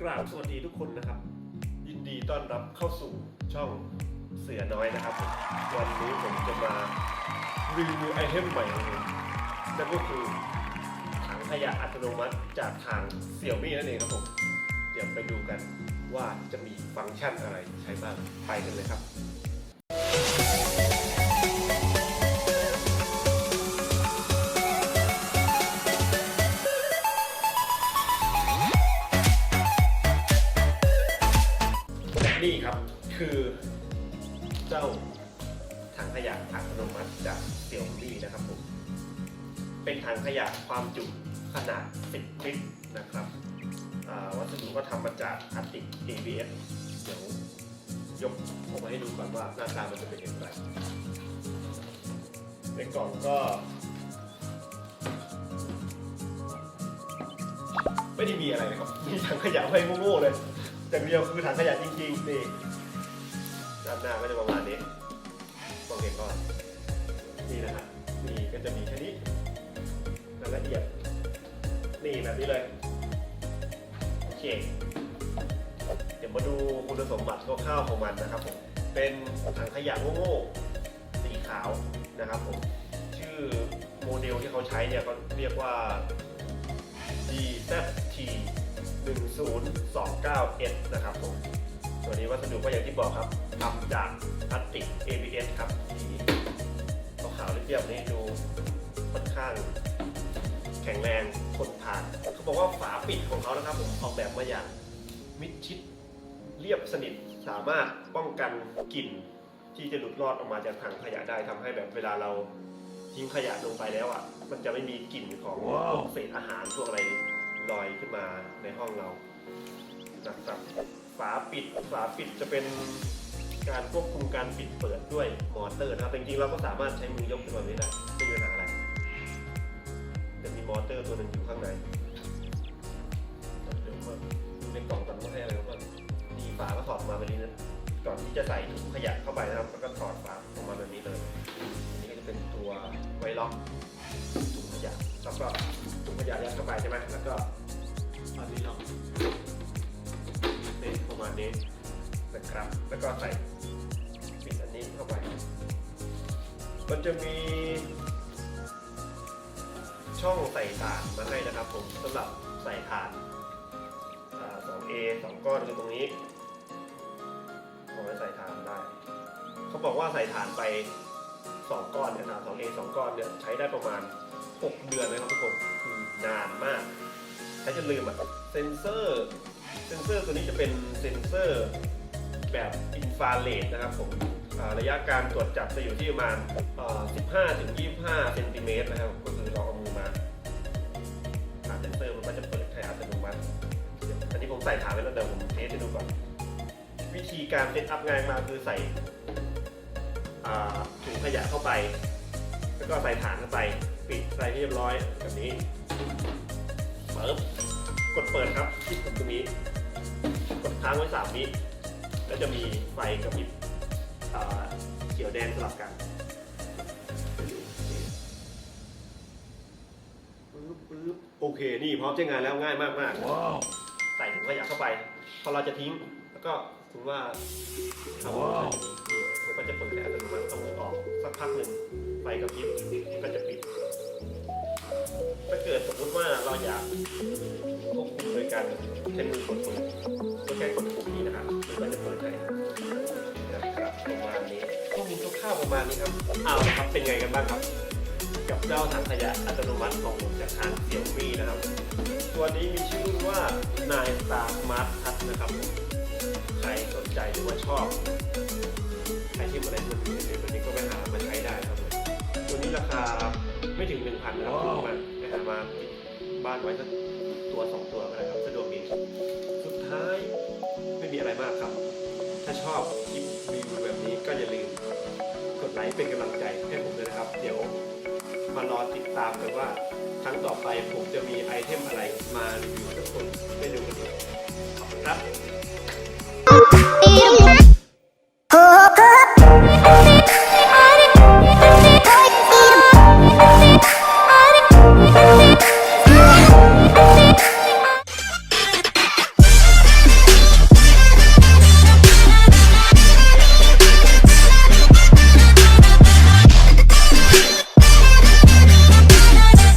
กราบสวัสดีทุกคนนะครับ ยินดีต้อนรับเข้าสู่ช่องเสือน้อยนะครับ วันนี้ผมจะมารีวิวไอเทมใหม่ของผมนั่นก็คือถังขยะอัตโนมัติจากทางเสี่ยวมี่นั่นเองครับผมเดี๋ยวไปดูกันว่าจะมีฟังก์ชันอะไรใช้บ้างไปกันเลยครับ นี่ครับคือเจ้าถังขยะอัตโนมัติจากเสี่ยวมี่นะครับผม เป็นถังขยะความจุขนาด 10 ลิตรนะครับ วัสดุก็ทำมาจากพลาสติก ABS เดี๋ยวยกออกมาให้ดูก่อนว่าหน้าตามันจะเป็นอย่างไร ในกล่องก็ ไม่ได้มีอะไรนะครับ มีถังขยะไว้โง่ๆเลย อย่างเดียวคือถังขยะจริงๆนี่ด้านหน้าก็จะประมาณนี้มองเห็นก่อนนี่นะฮะนี่ก็จะมีแค่นี้รายละเอียดนี่แบบนี้เลยโอเคเดี๋ยวมาดูคุณสมบัติคร่าวๆของมันนะครับผมเป็นถังขยะโง่ๆสีขาวนะครับผมชื่อโมเดลที่เขาใช้เนี่ยก็เรียกว่า 1029S นะครับผมตัวนี้วัสดุก็อย่างที่บอกครับทำจากพลาสติก ABS ครับสีขาวๆเรียบๆนี่ดูค่อนข้างแข็งแรงทนทานเขาบอกว่าฝาปิดของเขานะครับผมออกแบบมาอย่างมิดชิดเรียบสนิทสามารถป้องกันกลิ่นที่จะหลุดรอดออกมาจากถังขยะได้ทำให้แบบเวลาเราทิ้งขยะลงไปแล้วอะ มันจะไม่มีกลิ่นของพวกเศษอาหารพวกอะไร ลอยขึ้นมาในห้องเรานะครับฝาปิดฝาปิดจะเป็นการควบคุมการปิดเปิดด้วยมอเตอร์นะครับจริงๆเราก็สามารถใช้มือยกขึ้นมาไม่ได้ไม่มีปัญหาอะไรจะมีมอเตอร์ตัวหนึ่งอยู่ข้างในเดี๋ยวมาดูในกล่องกันว่าให้อะไรบ้างมีฝาก็ถอดมาแบบนี้นะก่อนที่จะใส่ถุงขยะเข้าไปนะครับแล้วก็ถอดฝาออกมาแบบนี้เลยอันนี้ก็จะเป็นตัวไวล็อกถุงขยะแล้วก็ ยะยัดเข้าไปใช่ไหมแล้วก็อันนี้ล็อกนี่ประมาณนี้นะครับ แล้วก็ใส่ปิดอันนี้เข้าไป มันจะมีช่องใส่ถ่านมาให้นะครับ ผมสำหรับใส่ถ่านอ่า 2A 2 ก้อนคือตรงนี้เอาไว้ใส่ถ่านได้ เขาบอกว่าใส่ถ่านไป 2 ก้อนเนี่ยนะ 2A 2 ก้อนเนี่ยใช้ได้ประมาณ 6 เดือนเลยครับทุกคนคือ นานมากใช้จนลืมอะเซนเซอร์เซนเซอร์ตัวนี้จะเป็นเซนเซอร์แบบอินฟราเรดนะครับผมระยะการตรวจจับจะอยู่ที่ประมาณ 15ถึง25 เซนติเมตรนะครับ ก็คือเราเอามือมาผ่านเซนเซอร์มันก็จะเปิดให้อัตโนมัติ อันนี้ผมใส่ฐานไว้แล้วเดี๋ยวผมเทสให้ดูก่อน วิธีการเซตอัพง่ายมากคือใส่ถุงขยะเข้าไป แล้วก็ใส่ฐานเข้าไปปิดใส่ให้เรียบร้อยแบบนี้เปิดกดเปิดครับคลิกตรงนี้ กดค้างไว้สามวิแล้วจะมีไฟกระพริบอ่าเขียวแดงสลับกันปึ๊บปึ๊บโอเค นี่พร้อมใช้งานแล้วง่ายมากมากๆใส่ถุงขยะเข้าไป พอเราจะทิ้ง แล้วก็ถือว่าทำว่ามันก็จะเปิดแต่อัตโนมัติเอามือออกสักพักหนึ่ง ไฟกระพริบมันก็จะปิด ถ้าเกิดสมมติว่าเราอยากควบคุมโดยการใช้มือกดปุ่มก็แค่กดปุ่มนี้นะครับมันก็จะเปิดให้นะครับประมาณนี้ข้อมูลคร่าวๆประมาณนี้ครับเอาละครับเป็นไงกันบ้างครับ กับเจ้าถังขยะอัตโนมัติของจากทางเสี่ยวมี่นะครับ ตัวนี้มีชื่อรุ่นว่านายสตาร์สมาร์ททัชนะครับใครสนใจหรือว่าชอบใครที่มาได้มันนี้วันนี้ก็ไปหามาใช้ได้ ไม่ถึงหนึ่งพันนะครับพุ่มานปหามาบ้านไว้สักตัวสองตัวก็ได้ครับสะดวกดีสุดท้ายไม่มีอะไรมากครับ ถ้าชอบคลิปรีวิวแบบนี้ก็อย่าลืมกดไลค์เป็นกำลังใจให้ผมด้วยนะครับ เดี๋ยวมารอติดตามกันว่าครั้งต่อไปผมจะมีไอเทมอะไรมารีวิวทุกคนได้ดูกันดีขอบคุณครับ